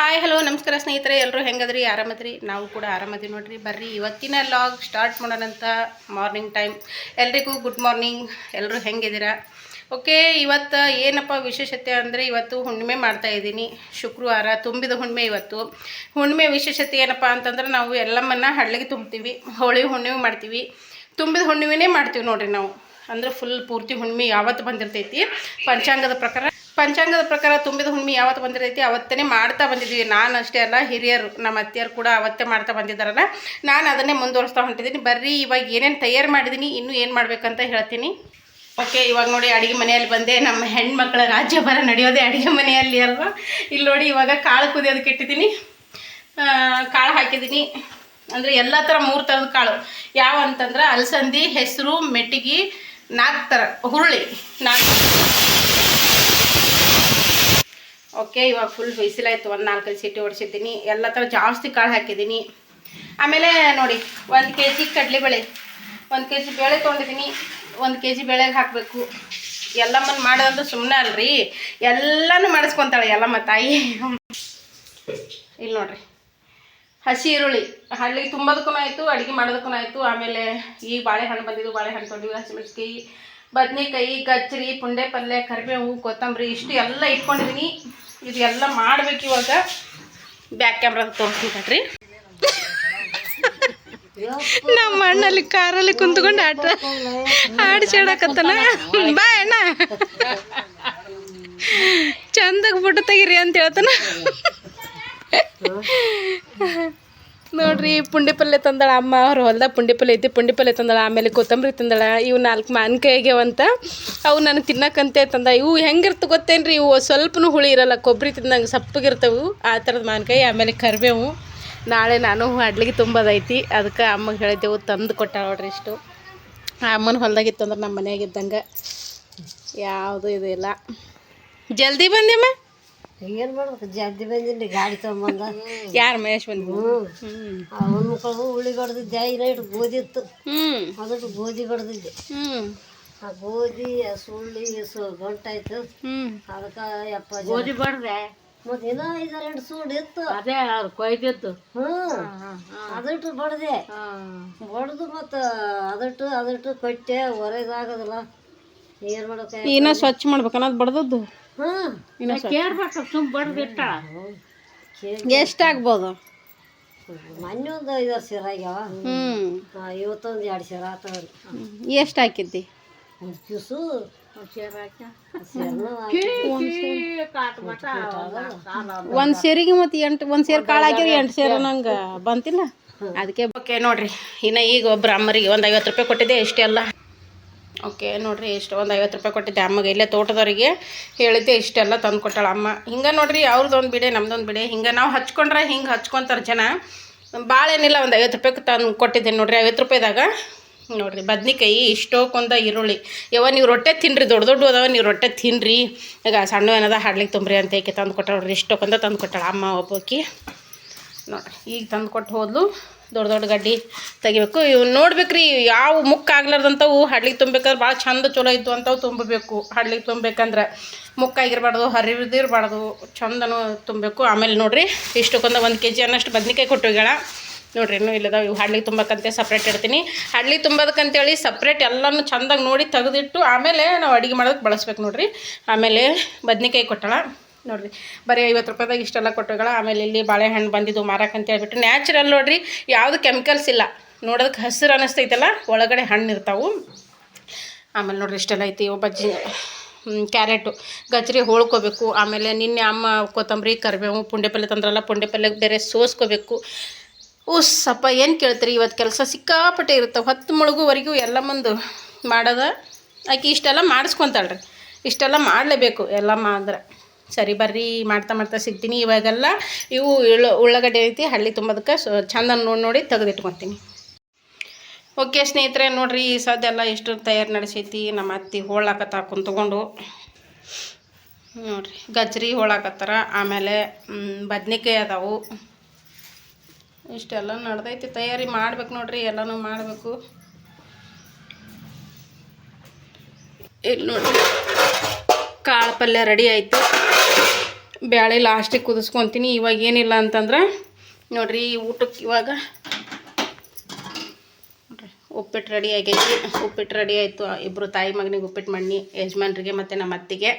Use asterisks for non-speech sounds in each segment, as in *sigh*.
Hi hello ನಮಸ್ಕಾರ ಸ್ನೇಹಿತರೆ ಎಲ್ಲರೂ ಹೆಂಗದ್ರಿ? ಆರಾಮದ್ರಿ? ನಾವು ಕೂಡ ಆರಾಮದ್ರಿ ನೋಡ್ರಿ. ಬರ್ರಿ, ಇವತ್ತಿನ ಲಾಗ್ ಸ್ಟಾರ್ಟ್ ಮಾಡೋಣಂತ ಮಾರ್ನಿಂಗ್ ಟೈಮ್ ಎಲ್ರಿಗೂ ಗುಡ್ ಮಾರ್ನಿಂಗ್ ಎಲ್ಲರೂ ಹೆಂಗಿದ್ದೀರಾ? ಓಕೆ ಇವತ್ತು ಏನಪ್ಪ ವಿಶೇಷತೆ ಅಂದರೆ ಇವತ್ತು ಹುಣ್ಣಿಮೆ ಮಾಡ್ತಾ ಇದ್ದೀನಿ. ಶುಕ್ರವಾರ ತುಂಬಿದ ಹುಣ್ಣಿಮೆ ಇವತ್ತು. ಹುಣ್ಣಿಮೆ ವಿಶೇಷತೆ ಏನಪ್ಪ ಅಂತಂದ್ರೆ ನಾವು ಎಲ್ಲಮ್ಮನ್ನ ಹಳ್ಳಿಗೆ ತುಂಬ್ತೀವಿ. ಹೋಳಿ ಹುಣ್ಣಿಮೆ ಮಾಡ್ತೀವಿ. ತುಂಬಿದ ಹುಣ್ಣಿಮೆನೇ ಮಾಡ್ತೀವಿ ನೋಡ್ರಿ ನಾವು. ಅಂದ್ರೆ ಫುಲ್ ಪೂರ್ತಿ ಹುಣ್ಣಿಮೆ ಯಾವತ್ತು ಬಂದಿರ್ತೈತಿ? ಪಂಚಾಂಗದ ಪ್ರಕಾರ ಪಂಚಾಂಗದ ಪ್ರಕಾರ ತುಂಬಿದ ಹುಣ್ಣಿ ಯಾವತ್ತು ಬಂದಿರೈತಿ? ಅವತ್ತೇ ಮಾಡ್ತಾ ಬಂದಿದ್ವಿ. ನಾನು ಅಷ್ಟೇ ಅಲ್ಲ, ಹಿರಿಯರು, ನಮ್ಮ ಅತ್ತೆಯರು ಕೂಡ ಅವತ್ತೇ ಮಾಡ್ತಾ ಬಂದಿದ್ದಾರಲ್ಲ. ನಾನು ಅದನ್ನೇ ಮುಂದುವರಿಸ್ತಾ ಹೊಂಟಿದ್ದೀನಿ ಬರ್ರಿ, ಇವಾಗ ಏನೇನು ತಯಾರು ಮಾಡಿದ್ದೀನಿ ಇನ್ನೂ ಏನು ಮಾಡಬೇಕಂತ ಹೇಳ್ತೀನಿ. ಓಕೆ, ಇವಾಗ ನೋಡಿ ಅಡುಗೆ ಮನೆಯಲ್ಲಿ ಬಂದೆ. ನಮ್ಮ ಹೆಣ್ಮಕ್ಳ ರಾಜ್ಯಭಾರ ನಡೆಯೋದೇ ಅಡುಗೆ ಮನೆಯಲ್ಲಿ ಅಲ್ವಾ? ಇಲ್ಲಿ ನೋಡಿ ಇವಾಗ ಕಾಳು ಕುದಿಯೋದಕ್ಕೆ ಇಟ್ಟಿದ್ದೀನಿ. ಕಾಳು ಹಾಕಿದ್ದೀನಿ. ಅಂದರೆ ಎಲ್ಲ ಥರ ಮೂರು ಥರದ ಕಾಳು. ಯಾವ ಅಂತಂದ್ರೆ ಅಲಸಂದಿ, ಹೆಸರು, ಮೆಟ್ಟಿಗೆ, ನಾಲ್ಕು ಥರ ಹುರುಳಿ ನಾಲ್ಕು ಓಕೆ, ಇವಾಗ ಫುಲ್ ಬಿಸಿಲಾಯ್ತು, ಒಂದು ನಾಲ್ಕೈದು ಸೀಟಿ ಹೊಡ್ಸಿದ್ದೀನಿ ಎಲ್ಲ ಥರ ಜಾಸ್ತಿ ಕಾಳು ಹಾಕಿದ್ದೀನಿ. ಆಮೇಲೆ ನೋಡಿ, ಒಂದು ಕೆ ಜಿ ಕಡಲೆಬೇಳೆ, ಒಂದು ಕೆ ಜಿ ಬೇಳೆ ತೊಗೊಂಡಿದ್ದೀನಿ. ಒಂದು ಕೆ ಜಿ ಬೇಳೆಗೆ ಹಾಕಬೇಕು. ಎಲ್ಲಮ್ಮನ ಮಾಡೋದಂದ್ರೆ ಸುಮ್ಮನೆ ಅಲ್ರಿ. ಎಲ್ಲನೂ ಮಾಡಿಸ್ಕೊತಾಳೆ ಎಲ್ಲಮ್ಮ ತಾಯಿ. ಇಲ್ಲಿ ನೋಡ್ರಿ. ಹಸಿ ಈರುಳ್ಳಿ. ಹಳ್ಳಿಗೆ ತುಂಬೋದಕ್ಕೂ ಆಯಿತು, ಅಡುಗೆ ಮಾಡೋದಕ್ಕೂ ಆಯಿತು. ಆಮೇಲೆ ಈ ಬಾಳೆಹಣ್ಣು ಬಂದಿದ್ದು, ಬಾಳೆಹಣ್ಣು ತೊಗೊಂಡಿವಿ ಹಸಿಮೆಣ್ಸಿಕಾಯಿ ಬದನೆಕಾಯಿ, ಗಜ್ಜರಿ ಪುಂಡೆ ಪಲ್ಯ ಕರಿಬೇವು, ಕೊತ್ತಂಬರಿ, ಇಷ್ಟು ಎಲ್ಲ ಇಟ್ಕೊಂಡಿದ್ದೀನಿ ಇದು ಎಲ್ಲ ಮಾಡ್ಬೇಕು ಇವಾಗ. ಬ್ಯಾಕ್ ಕ್ಯಾಮ್ರಾ ತೋರಿಸ್ತೀನಿ ನಮ್ಮ ಅಣ್ಣಲ್ಲಿ ಕಾರಲ್ಲಿ ಕುಂತ್ಕೊಂಡು ಆಟ ಆಡಿಸಾಡಕತ್ತಾನ. ಬಾ ಅಣ್ಣ. ಚಂದಾಗ ಫೋಟೋ ತೆಗೀರಿ ಅಂತ ಹೇಳ್ತಾನ. ನೋಡ್ರಿ ಪುಂಡಿ ಪಲ್ಯ ತಂದಳ ಅಮ್ಮ, ಅವ್ರ ಹೊಲ್ದಾಗ ಪುಂಡಿ ಪಲ್ಯ ಐತಿ ಪುಂಡಿ ಪಲ್ಯ ತಂದಳ, ಆಮೇಲೆ ಕೊತ್ತಂಬರಿ ತಂದಳ, ಇವು ನಾಲ್ಕು ಮಾನ್ಕಾಯಿ ಆಗ್ಯಾವಂತ ಅವು ನಾನು ತಿನ್ನಕ್ಕಂತೆ ತಂದ, ಇವು ಹೆಂಗಿರ್ತ ಗೊತ್ತೇನ್ರಿ, ಇವು ಸ್ವಲ್ಪನು ಹುಳಿ ಇರಲ್ಲ, ಕೊಬ್ಬರಿ ತಿಂದಂಗೆ ಸಪ್ಪಗಿರ್ತವು, ಆ ಥರದ ಮಾನ್ಕಾಯಿ ಆಮೇಲೆ ಕರಿಬೇವು. ನಾಳೆ ನಾನು ಅಡ್ಲಿಗೆ ತುಂಬದೈತಿ ಅದಕ್ಕೆ ಅಮ್ಮಗೆ ಹೇಳಿದ್ದೆವು, ತಂದು ಕೊಟ್ಟ ನೋಡ್ರಿ ಇಷ್ಟು. ಅಮ್ಮನ ಹೊಲ್ದಾಗಿತ್ತು ಅಂದ್ರೆ ನಮ್ಮ ಮನೆಯಾಗಿದ್ದಂಗೆ ಯಾವುದು ಇದು ಇಲ್ಲ. ಜಲ್ದಿ ಬಂದಿಮ್ಮ ಏನು ಮಾಡ್ಬೇಕು? ಜಲ್ದಿ ಬಂದಿನಿ ಗಾಡಿ ತೊಗೊಂಬಂದ. ಯಾರು ಮಹೇಶ್ ಬಂದು ಹ್ಞೂ ಹ್ಞೂ ಅವನ ಮಕ್ಕಳು ಉಳ್ಳಿ ಹೊಡೆದಿದ್ದೆ ನೈಟ್ ಗೋಧಿ ಇತ್ತು. ಹ್ಞೂ ಅದಕ್ಕೆ ಗೋಧಿ ಬಡ್ದಿದ್ದೆ. ಹ್ಞೂ ಆ ಗೋಧಿ ಆ ಸುಳ್ಳಿ ಸು ಗಂಟಾಯ್ತು. ಹ್ಞೂ ಅದಕ್ಕೆ ಯಪ್ಪ ಗೋಧಿ ಬಡ್ದೆ? ಮತ್ತೆ ಇನ್ನೂ ಐದಾರು ಎರಡು ಸೂಡು ಇತ್ತು. ಅದೇ ಅವ್ರು ಕೊಯ್ದಿತ್ತು ಹ್ಞೂ ಅದಟ್ಟು ಬಡ್ದೆ. ಬಡ್ದು ಮತ್ತು ಅದಟ್ಟು ಅದಟ್ಟು ಕಟ್ಟೆ ಹೊರಗಾಗೋದಿಲ್ಲ ಏನು ಮಾಡೋಕೆ ಇನ್ನ ಸ್ವಚ್ಛ ಮಾಡ್ಬೇಕು ಅನ್ನೋದು ಬಡ್ದದ್ದು? ಇನ್ನ ಕೇಳ್ಬೇಕು ಸುಮ್ ಬಡ್ದು ಇಟ್ಟಾಳ ಎಷ್ಟಾಗ್ಬೋದು? ಮೊನ್ನೆ ಒಂದು ಐದಾರು ಸೀರೆ ಆಗ್ಯಾವ. ಹ್ಞೂ ಆ, ಇವತ್ತೊಂದು ಎರಡು ಸೇರ ಆತವ್ರಿ ಎಷ್ಟು ಹಾಕಿದ್ದಿ ಒಂದು ಸೇರ್ನ ಒಂದು ಸೇರಿಗೆ ಮತ್ತು ಎಂಟು ಒಂದು ಸೇರು ಕಾಳು ಹಾಕಿರಿ ಎಂಟು ಸೇರು ನಂಗೆ ಬಂತಿಲ್ಲ? ಅದಕ್ಕೆ ಓಕೆ ನೋಡ್ರಿ. ಇನ್ನು ಈಗ ಒಬ್ರು ಅಮ್ಮರಿಗೆ ಒಂದು ಐವತ್ತು ರೂಪಾಯಿ ಕೊಟ್ಟಿದ್ದೆ ಇಷ್ಟೆಲ್ಲ. ಓಕೆ, ನೋಡಿರಿ ಎಷ್ಟು ಒಂದು ಐವತ್ತು ರೂಪಾಯಿ ಕೊಟ್ಟಿದ್ದೆ ಅಮ್ಮಗೆ. ಇಲ್ಲೇ ತೋಟದವರಿಗೆ ಹೇಳಿದ್ದೆ, ಇಷ್ಟೆಲ್ಲ ತಂದು ಕೊಟ್ಟಾಳ ಅಮ್ಮ. ಹಿಂಗೆ ನೋಡಿರಿ ಅವ್ರದ್ದೊಂದು ಬಿಡೆ ನಮ್ದೊಂದು ಬಿಡೆ. ಹಿಂಗೆ ನಾವು ಹಚ್ಕೊಂಡ್ರೆ ಹಿಂಗೆ ಹಚ್ಕೊತಾರೆ ಜನ. ಭಾಳ ಏನಿಲ್ಲ, ಒಂದು ಐವತ್ತು ರೂಪಾಯಿ ತಂದು ಕೊಟ್ಟಿದ್ದೀನಿ ನೋಡಿರಿ, ಐವತ್ತು ರೂಪಾಯಿದಾಗ. ನೋಡಿರಿ, ಬದ್ನಿಕಾಯಿ, ಇಷ್ಟೋಕೊಂದ ಈರುಳ್ಳಿ. ಯಾವ ನೀವು ರೊಟ್ಟೆ ತಿನ್ನಿರಿ ದೊಡ್ಡ ದೊಡ್ಡ ಅದಾವ, ನೀವು ರೊಟ್ಟೆ ತಿನ್ನಿರಿ ಈಗ ಸಣ್ಣ ಏನದ ಹಾಡ್ಲಿಕ್ಕೆ ತುಂಬ್ರಿ ಅಂತ ಏಕೆ ತಂದು ಕೊಟ್ಟಾಳ ನೋಡ್ರಿ, ಇಷ್ಟೋಕೊಂದ ತಂದು ಕೊಟ್ಟಾಳ ಅಮ್ಮ ಒಬ್ಬಾಕಿ. ನೋಡಿರಿ, ಈಗ ತಂದು ಕೊಟ್ಟು ಹೋದ್ಲು. ದೊಡ್ಡ ದೊಡ್ಡ ಗಡ್ಡಿ ತೆಗಿಬೇಕು. ಇವು ನೋಡ್ಬೇಕ್ರಿ, ಯಾವ ಮುಕ್ಕ ಆಗ್ಲಾರ್ದಂಥವು ಹಡ್ಲಿಗೆ ತುಂಬಬೇಕಾದ್ರೆ ಭಾಳ ಚಂದ ಚಲೋ ಇದ್ದು ಅಂಥವು ತುಂಬಬೇಕು. ಹಡ್ಲಿಗೆ ತುಂಬಬೇಕಂದ್ರೆ ಮುಕ್ಕಾಗಿರ್ಬಾರ್ದು ಹರಿದಿರ್ಬಾರ್ದು ಚಂದನು ತುಂಬಬೇಕು. ಆಮೇಲೆ ನೋಡ್ರಿ, ಇಷ್ಟಕ್ಕೊಂದು ಒಂದು ಕೆ ಜಿ ಅನ್ನಷ್ಟು ಬದ್ನಿಕಾಯಿ ಕೊಟ್ಟೋಗ್ಯಾಳ ನೋಡ್ರಿ, ಇನ್ನೂ ಇಲ್ಲದಾವ, ಇವು ಹಡ್ಲಿಗೆ ತುಂಬಕ್ಕಂತೆ ಸಪ್ರೇಟ್ ಇಡ್ತೀನಿ. ಹಳ್ಳಿ ತುಂಬೋದಕ್ಕಂತೇಳಿ ಸಪ್ರೇಟ್ ಎಲ್ಲನೂ ಚಂದಾಗಿ ನೋಡಿ ತೆಗೆದಿಟ್ಟು ಆಮೇಲೆ ನಾವು ಅಡುಗೆ ಮಾಡೋದಕ್ಕೆ ಬಳಸ್ಬೇಕು ನೋಡ್ರಿ. ಆಮೇಲೆ ಬದ್ನಿಕಾಯಿ ಕೊಟ್ಟಳ. ನೋಡ್ರಿ. ಬರೀ ಐವತ್ತು ರೂಪಾಯಿದಾಗ ಇಷ್ಟೆಲ್ಲ ಕೊಟ್ಟೋಗಳ ಆಮೇಲೆ ಇಲ್ಲಿ ಬಾಳೆಹಣ್ಣು ಬಂದಿದ್ದು ಹೇಳ್ಬಿಟ್ಟು ನ್ಯಾಚುರಲ್ ನೋಡ್ರಿ ಯಾವುದು ಕೆಮಿಕಲ್ಸ್ ಇಲ್ಲ. ನೋಡೋದಕ್ಕೆ ಹಸಿರು ಅನ್ನಿಸ್ತೈತಲ್ಲ ಒಳಗಡೆ ಹಣ್ಣು ಇರ್ತಾವು. ಆಮೇಲೆ ನೋಡ್ರಿ ಇಷ್ಟೆಲ್ಲ ಐತಿ ಒಬ್ಬ ಹ್ಮ್, ಕ್ಯಾರೆಟು ಗಜ್ರಿ ಹೋಳ್ಕೋಬೇಕು. ಆಮೇಲೆ ನಿನ್ನೆ ಅಮ್ಮ ಕೊತ್ತಂಬರಿ ಕರಿಬೇವು ಪುಂಡೆ ಪಲ್ಯ ತಂದ್ರಲ್ಲ ಪುಂಡೆ ಪಲ್ಯಕ್ಕೆ ಬೇರೆ ಸೋಸ್ಕೋಬೇಕು. ಸಪ್ಪ ಏನು ಕೇಳ್ತೀರಿ? ಇವತ್ತು ಕೆಲಸ ಸಿಕ್ಕಾಪಟ್ಟೆ ಇರುತ್ತೆ ಹತ್ತು ಮುಳುಗುವರೆಗೂ ಎಲ್ಲ ಮುಂದೆ ಮಾಡೋದ. ಆಕೆ ಇಷ್ಟೆಲ್ಲ ಮಾಡಿಸ್ಕೊತಾಳ್ರಿ. ಇಷ್ಟೆಲ್ಲ ಮಾಡಲೇಬೇಕು ಎಲ್ಲ ಅಂದ್ರೆ. ಸರಿ ಬರ್ರಿ ಮಾಡ್ತಾ ಮಾಡ್ತಾ ಸಿಗ್ತೀನಿ ಇವಾಗೆಲ್ಲ. ಇವು ಉಳ್ಳ ಉಳ್ಳಾಗಡ್ಡೆ ಐತಿ, ಹಳ್ಳಿ ತುಂಬೋದಕ್ಕೆ ಸೊ ಚಂದ ನೋಡಿ ನೋಡಿ ತೆಗೆದಿಟ್ಕೊತೀನಿ. ಓಕೆ ಸ್ನೇಹಿತರೆ, ನೋಡಿರಿ ಈ ಸದ್ಯ ಎಲ್ಲ ಎಷ್ಟು ತಯಾರು ನಡೆಸೈತಿ, ನಮ್ಮ ಅತ್ತಿ ಹೋಳಾಕತ್ತ ಕುಂತ್ಕೊಂಡು ನೋಡಿರಿ, ಗಜ್ರಿ ಹೋಳಾಕತ್ತಾರ, ಆಮೇಲೆ ಬದ್ನಿಕಾಯಿ ಅದಾವು. ಇಷ್ಟೆಲ್ಲ ನಡೆದೈತಿ ತಯಾರಿ ಮಾಡ್ಬೇಕು ನೋಡ್ರಿ, ಎಲ್ಲನೂ ಮಾಡಬೇಕು. ಇಲ್ಲಿ ನೋಡಿರಿ, ಕಾಳು ಪಲ್ಯ ರೆಡಿ ಆಯಿತು. ಬ್ಯಾಳೆ ಲಾಸ್ಟಿಗೆ ಕುದಿಸ್ಕೊತೀನಿ. ಇವಾಗ ಏನಿಲ್ಲ ಅಂತಂದ್ರೆ, ನೋಡ್ರಿ ಊಟಕ್ಕೆ ಇವಾಗ ನೋಡ್ರಿ, ಉಪ್ಪಿಟ್ಟು ರೆಡಿ ಆಗೈತಿ. ಉಪ್ಪಿಟ್ಟು ರೆಡಿ ಆಯಿತು. ಇಬ್ಬರು ತಾಯಿ ಮಗನಿಗೆ ಉಪ್ಪಿಟ್ಟು ಮಣ್ಣಿ ಯಜಮಾನ್ರಿಗೆ ಮತ್ತು ನಮ್ಮ ಅತ್ತಿಗೆ.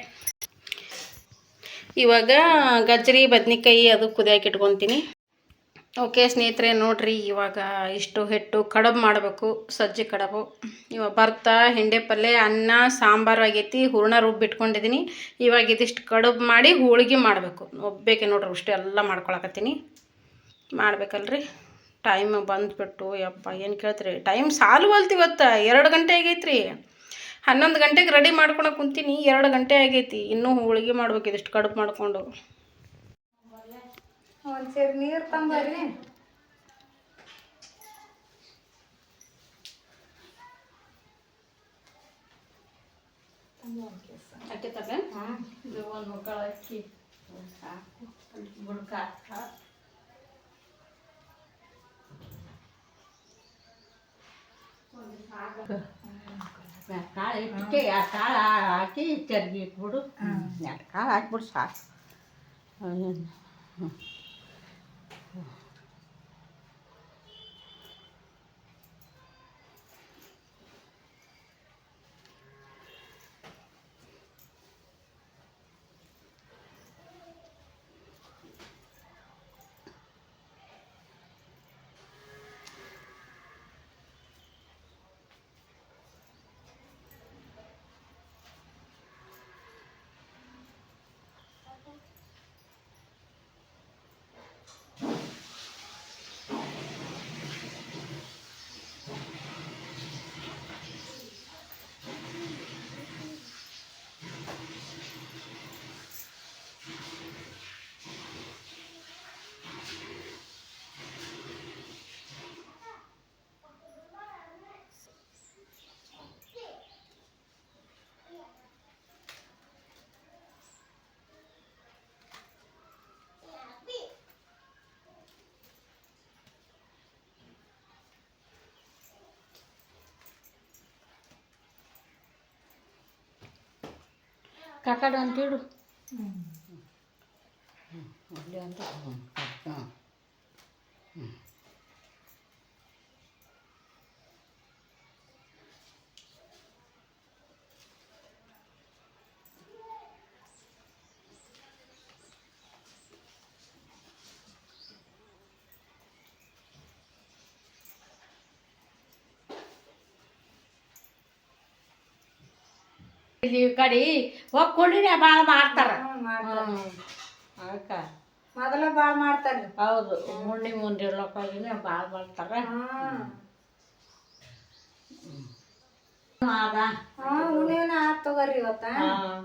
ಇವಾಗ ಗಜ್ಜರಿ, ಬದ್ನಿಕಾಯಿ ಅದು ಕುದಿಯಾಕೆ ಇಟ್ಕೊತೀನಿ. ಓಕೆ ಸ್ನೇಹಿತರೆ, ನೋಡ್ರಿ, ಇವಾಗ ಇಷ್ಟು ಹಿಟ್ಟು ಕಡಬು ಮಾಡಬೇಕು, ಸಜ್ಜೆ ಕಡಬು. ಇವಾಗ ಭರ್ತ ಹಿಂಡೆ ಪಲ್ಯ ಅನ್ನ, ಸಾಂಬಾರು ಆಗೈತಿ, ಹೂರ್ಣ ರುಬ್ಬಿಟ್ಕೊಂಡಿದ್ದೀನಿ ಇವಾಗ ಇದಿಷ್ಟು ಕಡುಬು ಮಾಡಿ ಹೋಳಿಗೆ ಮಾಡಬೇಕು. ಒಬ್ಬೇಕೆ ನೋಡ್ರಿ ಅಷ್ಟು ಎಲ್ಲ ಮಾಡ್ಕೊಳಕತ್ತೀನಿ. ಮಾಡ್ಬೇಕಲ್ರಿ? ಟೈಮ್ ಬಂದುಬಿಟ್ಟು, ಯಪ್ಪ, ಏನು ಕೇಳ್ತೀರಿ? ಟೈಮ್ ಸಾಲುವಲ್ತು ಇವತ್ತು, ಎರಡು ಗಂಟೆ ಆಗೈತ್ರಿ. ಹನ್ನೊಂದು ಗಂಟೆಗೆ ರೆಡಿ ಮಾಡ್ಕೊಳಕ್ಕೆ ಕುಂತೀನಿ, ಎರಡು ಗಂಟೆ ಆಗೈತಿ. ಇನ್ನೂ ಹೋಳಿಗೆ ಮಾಡ್ಬೇಕು, ಇದಿಷ್ಟು ಕಡುಬು ಮಾಡಿಕೊಂಡು. ಒಂದು ಸೇರಿ ನೀರು ತಂಬರ್ರಿ ಒಂದು ಮುಕ್ಕಳ ಅಕ್ಕಿ ಸಾಕು ಬುಡ್ಕ ಕಾಳು ಇಟ್ಟಿಗೆ ಆ ಕಾಳು ಹಾಕಿ ಚರ್ಗಿ ಇಟ್ಬಿಡು ಎರಡು ಕಾಳು ಹಾಕ್ಬಿಡು ಸಾಕು ಅದೇನು ಕಾಕಡ ಅಂತಿಡು ಅಲ್ಲಿ ಅಂತ ಇಲ್ಲಿ ಕಡೆ ಹೋಗ್ಕೊಂಡಿನೇ ಭಾಳ ಮಾಡ್ತಾರ. ಅದಕ್ಕೆ. ಮೊದಲ ಭಾಳ ಮಾಡ್ತಾರೆ ಹೌದು ಮುಂಡಿ ಮುಂದೆ ಲೋಕಾಗಿನೇ ಭಾಳ ಮಾಡ್ತಾರ. ಹಾಂ. ಹುಣ್ಣಿನ ಆತ್ ತಗೋರಿ ಇವತ್ತ. ಹಾಂ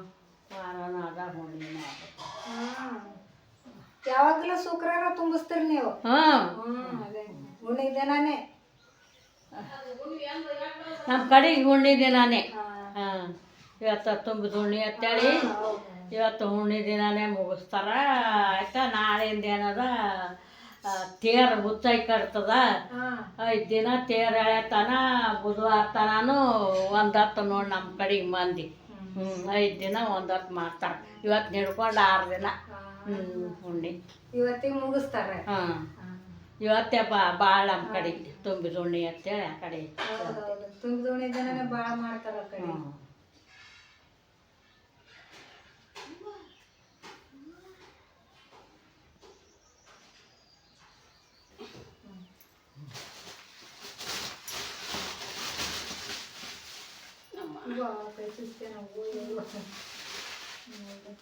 ವಾರನ ಅದ ಹುಣ್ಣಿನ ಅದ ಯಾವಾಗಲೂ ಶುಕ್ರವಾರ ತುಂಬಿಸ್ತೀರಿ ನೀವು. ಹಾಂ. ಹ್ಮ್ ಅದೇ. ಹುಣ್ಣಿಗೆ ದಿನಾನೇ. ನಮ್ಮ ಕಡೆ ಹುಣ್ಣಿ ದಿನಾನೇ. ಹಾಂ. ಇವತ್ತು ತುಂಬಿದ ಹುಣ್ಣಿ ಅಂತೇಳಿ. ಇವತ್ತು ಹುಣ್ಣಿ ದಿನನೇ ಮುಗಿಸ್ತಾರ. ಆಯ್ತಾ? ನಾಳೆಯಿಂದ ಏನದ? ತೇರು ಹುಚ್ಚಾಗಿ ಕಟ್ತದ. ಐದು ದಿನ ತೇರು ಎಳೆತನ ಬುಧವಾರ ತನೂ ಒಂದು ಹತ್ತು ನೋಡಿ ನಮ್ಮ ಕಡೆಗೆ ಮಂದಿ. ಹ್ಞೂ ಐದು ದಿನ ಒಂದು ಹೊತ್ತು ಮಾಡ್ತಾರೆ. ಇವತ್ತು ನಿಡ್ಕೊಂಡು ಆರು ದಿನ. ಹ್ಞೂ ಹುಣ್ಣಿ ಇವತ್ತಿಗೆ ಮುಗಿಸ್ತಾರೆ? ಹಾಂ. ಇವತ್ತೇ ಬಾ ಭಾಳ ನಮ್ಮ ಕಡೆ ತುಂಬಿದ ಉಣ್ಣಿ ಅಂತೇಳಿ ಆ ಕಡೆ. ತುಂಬಿದ ಹುಣ್ಣಿ ದಿನನೇ ಭಾಳ ಮಾಡ್ತಾರೆ ಆ ಕಡೆ ಹ್ಞೂ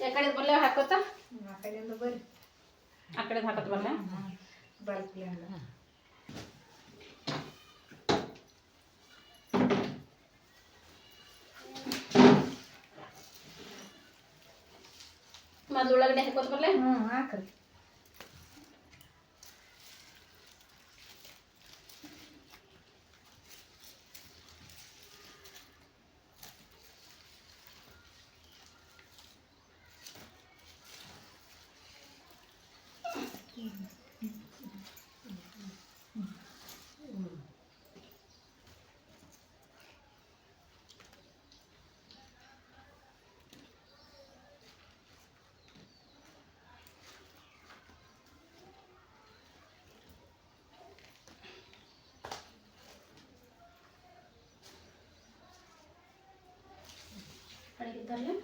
ಯಾಕಡೆ ಬಲ್ಲೆ ಹಾಕೋತಾ? ಆ ಕಡೆಯಿಂದ ಬರ್ರಿ. ಆ ಕಡೆ ಹಾಕೋತ ಬಲ್ಲೆ ಬಲ್ಪ್ಲಿ ಮೊದ್ಲು ಉಳ್ಳಾಗಡ್ಡೆ ಹಾಕೋತ ಬಲ್ಲೆ ಹ್ಞೂ ಹಾಕ್ರಿ. ಕಡೆಗಿದ್ದವ್ರಿಗೆ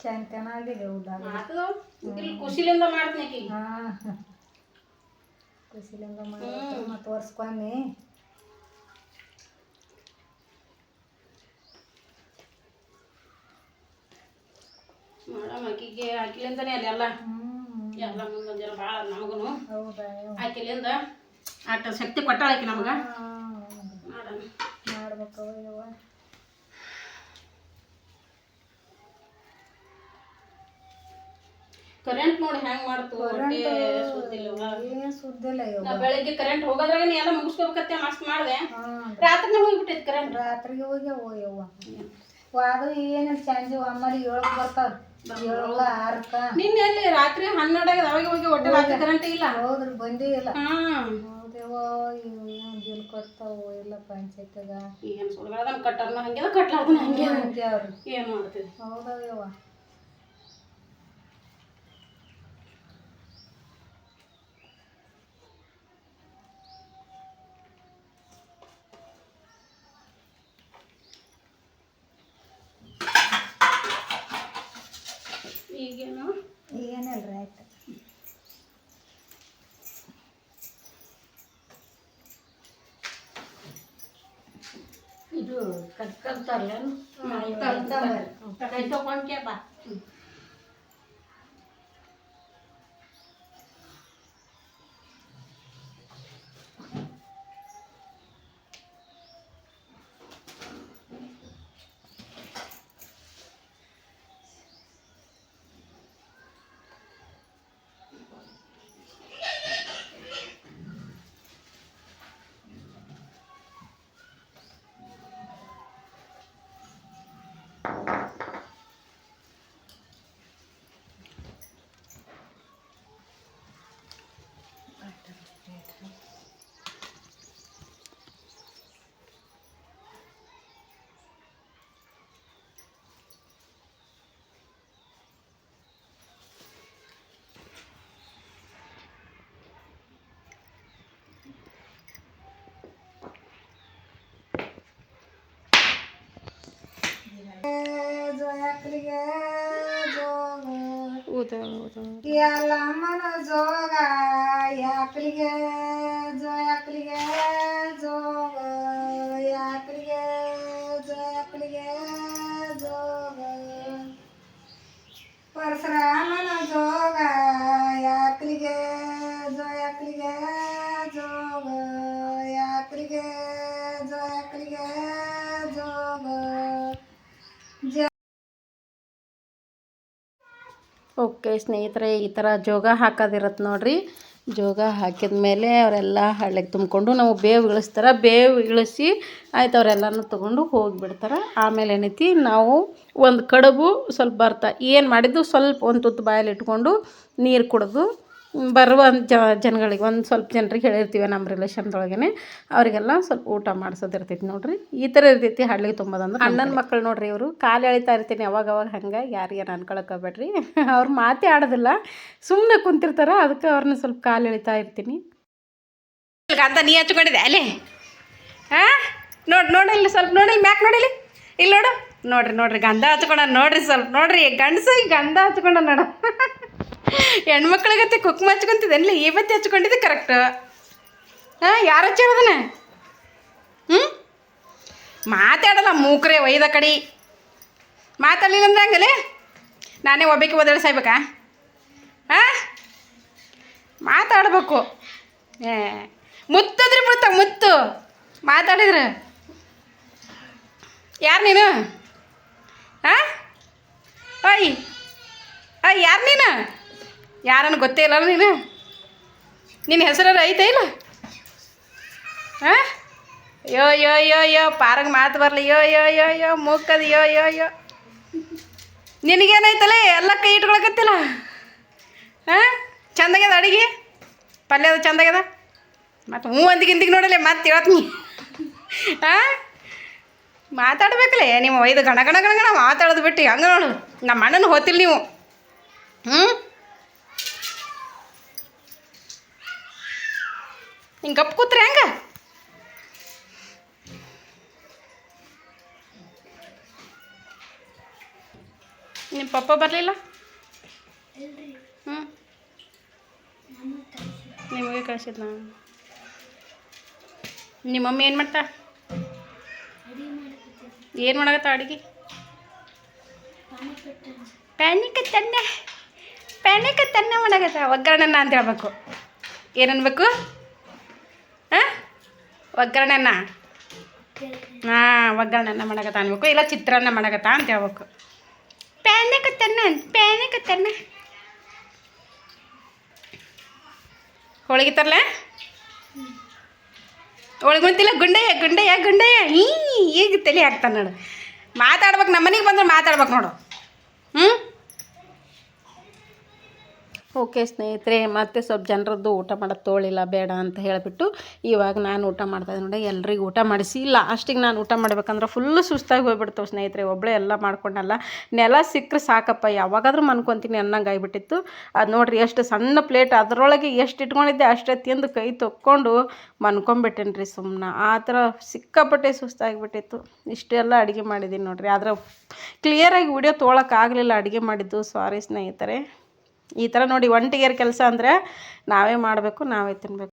ಚೆನ್ನ ಚೆನ್ನಾಗಿದೆ ಊಟ ಆತದ ಇಲ್ಲಿ ಖುಷಿಲಿಂದ ಮಾಡ್ತೀನಿ ಆಕಿ. ಹಾಂ ಖುಷಿಲಿಂದ ಮಾಡಿ ಮತ್ತು ವರ್ಷಕ್ಕೊಮ್ಮೆ ಮಾಡಮ್ ಆಕಿಗೆ ಆಕಿಲಿಂದನೇ ಅಲ್ಲೆಲ್ಲ ಎಲ್ಲ ಭಾಳ ನಮಗೂ ಹೌದಾ? ಆಕಿಲಿಂದ ಆಟ ಶಕ್ತಿ ಕೊಟ್ಟಾಳ ಆಕಿ ನಮ್ಗೆ. ಮಾಡೋಣ ಮಾಡ್ಬೇಕು ಕರೆಂಟ್ ನೋಡಿ ಹೆಂಗ್ ಮಾಡ್ತು ಸುದ್ದಿಲ್ಲ ನಾ ಬೆಳಗ್ಗೆ ಕರೆಂಟ್ ಹೋಗೋದ್ರಾಗ ನೀ ಎಲ್ಲ ಮುಗಿಸ್ಕೋಬೇಕತ್ತೆ ಮಸ್ತ್ ಮಾಡ್ದೆ. ರಾತ್ರಿನೇ ಹೋಗ್ಬಿಟ್ಟೈತಿ ಕರೆಂಟ್ ರಾತ್ರಿಗೆ ಹೋಗಿ ಯವ್ವ ಅದು ಏನು ಸಂಜೆ ಆಮೇಲೆ ಏಳಕ್ಕೆ ಬರ್ತಾವ. ಏಳಲ್ಲ ಆರಕ್ಕ. ನಿನ್ನೆ ಅಲ್ಲಿ ರಾತ್ರಿ ಹನ್ನೆರಡಾಗ ಅವಾಗ ಹೋಗಿ ಒಟ್ಟೆ ರಾತ್ರಿ ಕರೆಂಟ್ ಇಲ್ಲ. ಹೌದ್ರಿ ಬಂದೇ ಇಲ್ಲ. ಹೌದೇವ ಇವು ಏನು ಬಿಲ್ ಕೊಡ್ತಾವು? ಇಲ್ಲ ಪಂಚಾಯತ್ಗ ಏನ್ ಸುಳ್ಗಳದ ಕಟ್ಟರ್ನ ಹಂಗೆ ಹಂಗೇ ಹಂಗೆ ಏನು ಮಾಡ್ತೀವಿ ಹೌದವ್ಯವ ಈಗೇನು? ಏನಿಲ್ರಿ ಆಯ್ತು. ಇದು ಕಟ್ಕೊಂತಾರಲ್ಲೇನು ಕಟ್ಕೊಂಬರ್ರಿ. ಕೈ ತಗೊಂಡ್ಕೆ ಬಾ. ಎಲ್ಲ ಮನ ಜೋಗ ಯಾಕ್ಲಿಗೆ ಜೋಯಾಕ್ಲಿಗೆ ಜೋಗ ಯಾಕ್ಲಿಗೆ ಓಕೆ ಸ್ನೇಹಿತರೆ, ಈ ಥರ ಜೋಗ ಹಾಕೋದಿರತ್ತೆ ನೋಡ್ರಿ. ಜೋಗ ಹಾಕಿದ ಮೇಲೆ ಅವರೆಲ್ಲ ಹಳ್ಳಿಗೆ ತುಂಬಿಕೊಂಡು ನಾವು ಬೇವು ಇಳಿಸ್ತಾರೆ. ಬೇವು ಇಳಿಸಿ ಆಯ್ತು ಅವರೆಲ್ಲನೂ ತೊಗೊಂಡು ಹೋಗಿಬಿಡ್ತಾರೆ. ಆಮೇಲೆ ಏನೈತಿ, ನಾವು ಒಂದು ಕಡುಬು ಸ್ವಲ್ಪ ಬರ್ತಾ, ಏನು ಮಾಡಿದ್ದು ಸ್ವಲ್ಪ ಒಂದು ತುತ್ತು ಬಾಯಲ್ಲಿ ಇಟ್ಕೊಂಡು ನೀರು ಕುಡಿದು ಬರುವ ಜ ಜನಗಳಿಗೆ ಒಂದು ಸ್ವಲ್ಪ ಜನರಿಗೆ ಹೇಳಿರ್ತೀವಿ ನಮ್ಮ ರಿಲೇಷನ್ದೊಳಗೇ ಅವರಿಗೆಲ್ಲ ಸ್ವಲ್ಪ ಊಟ ಮಾಡಿಸೋದಿರ್ತೈತಿ ನೋಡ್ರಿ. ಈ ಥರ ಇರ್ತೈತಿ ಹಳ್ಳಿಗೆ ತುಂಬೋದಂದ್ರೆ ಅಣ್ಣನ ಮಕ್ಕಳು ನೋಡ್ರಿ ಇವರು. ಕಾಲು ಎಳಿತಾ ಇರ್ತೀನಿ ಅವಾಗ ಅವಾಗ ಹಂಗೆ ಯಾರಿಗೇನು ಅನ್ಕೊಳಕೋಬೇಡ್ರಿ *laughs* ಅವ್ರು ಮಾತೇ ಆಡೋದಿಲ್ಲ. ಸುಮ್ಮನೆ ಕುಂತಿರ್ತಾರೆ ಅದಕ್ಕೆ ಅವ್ರನ್ನ ಸ್ವಲ್ಪ ಕಾಲು ಎಳಿತಾ ಇರ್ತೀನಿ. ಅಂತ ನೀ ಹಚ್ಕೊಂಡಿದೆ ಅಲ್ಲಿ. ಹಾಂ ನೋಡಿ ನೋಡಿ ಇಲ್ಲಿ ಸ್ವಲ್ಪ ನೋಡಿ ಇಲ್ಲಿ ಮ್ಯಾಕ್ ನೋಡಿ ಇಲ್ಲಿ. ಇಲ್ಲಿ ನೋಡು. ನೋಡ್ರಿ ನೋಡ್ರಿ ಗಂಧ ಹಚ್ಕೊಂಡ ನೋಡ್ರಿ ಸ್ವಲ್ಪ ನೋಡ್ರಿ ಗಂಡಸ ಗಂಧ ಹಚ್ಕೊಂಡ ನೋಡು. *laughs* ಹೆಣ್ಮಕ್ಳಿಗತ್ತೆ ಕುಕ್ಮ ಹಚ್ಕೊಂತಿದ್ದೇನಿಲ್ಲ ಇವತ್ತು ಹಚ್ಕೊಂಡಿದ್ದೆ ಕರೆಕ್ಟ್ ಹಾಂ ಯಾರು ಹಚ್ಚಿರೋದನ್ನ ಹ್ಞೂ ಮಾತಾಡಲ್ಲ, ಮೂಕ್ರೆ ಒಯ್ದ ಕಡಿ. ಮಾತಾಡಲಿಲ್ಲ ಅಂದ್ರೆ ಹಂಗಲೇ? ನಾನೇ ಒಬ್ಬಕ್ಕೆ ಒದಳಿ ಸಾಯ್ಬೇಕಾ? ಹಾಂ ಮಾತಾಡ್ಬೇಕು. ಏ, ಮುತ್ತದ್ರಿ ಮುತ್ತ, ಮುತ್ತು. ಮಾತಾಡಿದ್ರೆ. ಯಾರು ನೀನು? ಹಾಂ ಅಯ್ಯ ಅಯ್ಯ ಯಾರು ನೀನು? ಯಾರನ್ನು ಗೊತ್ತೇ ಇಲ್ಲ ನೀನು? ನಿನ್ನ ಹೆಸರು ಐತೆ ಇಲ್ಲ? ಹಾಂ ಯೋ ಯೋ ಯೋ ಯೋ, ಪಾರಗೆ ಮಾತು ಬರಲಿ. ಯೋ ಯೋ ಯೋ ಯೋ, ಮೂಕದು ಯೋ ಯೋ ಯೋ. ನಿನಗೇನೈತಲ್ಲ ಎಲ್ಲ ಕೈ ಇಟ್ಕೊಳಕತ್ತಿಲ್ಲ? ಹಾಂ ಚಂದಾಗ್ಯದ ಅಡಿಗೆ? ಪಲ್ಯದ ಚಂದಾಗ್ಯದ? ಮತ್ತು ಹ್ಞೂ ಅಂದಿಗೆ ಇಂದಿಗೆ ನೋಡಲೆ, ಮತ್ತೆ ಹೇಳ್ತೀನಿ. ಹಾಂ ಮಾತಾಡ್ಬೇಕಲ್ಲೇ ನೀವು ಒಯ್ದು ಗಣ ಗಣ ಗಣ ಗಣ ಮಾತಾಡೋದು ಬಿಟ್ಟು ಹಂಗೆ ನೋಡು? ನಮ್ಮ ಅಣ್ಣನ ಹೋತಿಲ್ಲ ನೀವು. ಹ್ಞೂ ಹಿಂಗೆ ಗಪ್ ಕೂತ್ರೆ ಹೆಂಗೆ? ನಿಮ್ಮ ಪಪ್ಪ ಬರಲಿಲ್ಲ? ಹ್ಞೂ ನಿಮಗೆ ಕಳ್ಸಿದ್ನ ನಿಮ್ಮ ಮಮ್ಮಿ ಏನು ಮಾಡ್ತಾ? ಏನು ಮಾಡಕತ್ತ ಅಡುಗೆ? ಪ್ಯಾನಿಕ ತನ್ನ. ಪ್ಯಾನಿಕ ತನ್ನ ಮಾಡಕತ್ತ. ಒಗ್ಗರಣೆನ ಅಂತ ಹೇಳ್ಬೇಕು. ಏನು ಅನ್ಬೇಕು? ಹಾಂ? ಒಗ್ಗರಣೆನ? ಹಾಂ, ಒಗ್ಗರಣೆನ ಮಾಡಕತ್ತ ಅನ್ಬೇಕು ಇಲ್ಲ ಚಿತ್ರಾನ್ನ ಮಾಡಕತ್ತ ಅಂತ ಹೇಳ್ಬೇಕು. ಪ್ಯಾನಿಕ ತನ್ನ ಪ್ಯಾನಿಕ ತನ್ನ ಹೋಳಿಗೆ ತರಲ? ಹೋಳಿಗೆ ಬಂತಿಲ್ಲ ಗುಂಡಯ್ಯ ಗುಂಡಯ್ಯ ಹೀ ಈಗ ತಲೆ ಹಾಕ್ತಾನೆ ನೋಡು. ಮಾತಾಡ್ಬೇಕು, ನಮ್ಮ ಮನೆಗೆ ಬಂದ್ರೆ ಮಾತಾಡ್ಬೇಕು ನೋಡು. ಹ್ಞೂ ಓಕೆ ಸ್ನೇಹಿತರೆ, ಮತ್ತೆ ಸ್ವಲ್ಪ ಜನರದ್ದು ಊಟ ಮಾಡೋದು ತೋಳಿಲ್ಲ, ಬೇಡ ಅಂತ ಹೇಳಿಬಿಟ್ಟು ಇವಾಗ ನಾನು ಊಟ ಮಾಡ್ತಾಯಿದ್ದೆ ನೋಡಿ, ಎಲ್ರಿಗೂ ಊಟ ಮಾಡಿಸಿ. ಲಾಸ್ಟಿಗೆ ನಾನು ಊಟ ಮಾಡ್ಬೇಕಂದ್ರೆ ಫುಲ್ಲು ಸುಸ್ತಾಗಿ ಹೋಗ್ಬಿಡ್ತಾವೆ ಸ್ನೇಹಿತರೆ ಒಬ್ಬಳೇ ಎಲ್ಲ ಮಾಡ್ಕೊಂಡಲ್ಲ. ನೆಲ ಸಿಕ್ಕರೆ ಸಾಕಪ್ಪ, ಯಾವಾಗಾದ್ರೂ ಮನ್ಕೊತೀನಿ ಅನ್ನಂಗೆ ಆಗಿಬಿಟ್ಟಿತ್ತು. ಅದು ನೋಡಿರಿ, ಎಷ್ಟು ಸಣ್ಣ ಪ್ಲೇಟ್ ಅದರೊಳಗೆ ಎಷ್ಟು ಇಟ್ಕೊಂಡಿದ್ದೆ, ಅಷ್ಟೇ ತಿಂದು ಕೈ ತೊಕ್ಕೊಂಡು ಮನ್ಕೊಂಬಿಟ್ಟೇನಿ ರೀ ಸುಮ್ಮನೆ ಆ ಥರ ಸಿಕ್ಕಾಪಟ್ಟೆ ಸುಸ್ತಾಗಿಬಿಟ್ಟಿತ್ತು. ಇಷ್ಟೆಲ್ಲ ಅಡುಗೆ ಮಾಡಿದ್ದೀನಿ ನೋಡಿರಿ. ಆದ್ರೆ ಕ್ಲಿಯರಾಗಿ ವಿಡಿಯೋ ತೊಗೊಳಕ್ಕಾಗಲಿಲ್ಲ ಅಡುಗೆ ಮಾಡಿದ್ದು. ಸಾರಿ ಸ್ನೇಹಿತರೆ. ಈ ಥರ ನೋಡಿ ಒಂಟಿಗೇರ್ ಕೆಲಸ ಅಂದರೆ ನಾವೇ ಮಾಡಬೇಕು ನಾವೇ ತಿನ್ನಬೇಕು